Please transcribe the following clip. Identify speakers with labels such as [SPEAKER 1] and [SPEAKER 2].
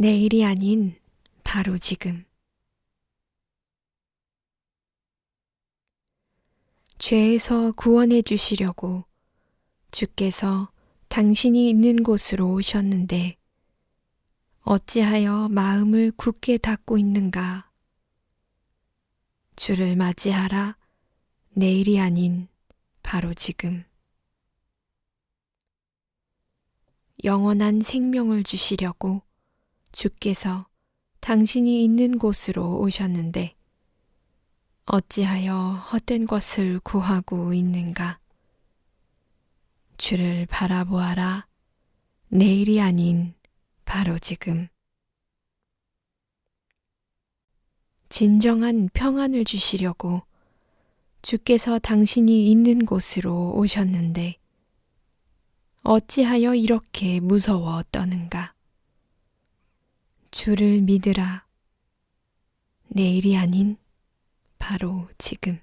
[SPEAKER 1] 내일이 아닌 바로 지금. 죄에서 구원해 주시려고 주께서 당신이 있는 곳으로 오셨는데 어찌하여 마음을 굳게 닫고 있는가? 주를 맞이하라. 내일이 아닌 바로 지금. 영원한 생명을 주시려고 주께서 당신이 있는 곳으로 오셨는데 어찌하여 헛된 것을 구하고 있는가? 주를 바라보아라. 내일이 아닌 바로 지금. 진정한 평안을 주시려고 주께서 당신이 있는 곳으로 오셨는데 어찌하여 이렇게 무서워 떠는가? 주를 믿으라. 내일이 아닌 바로 지금.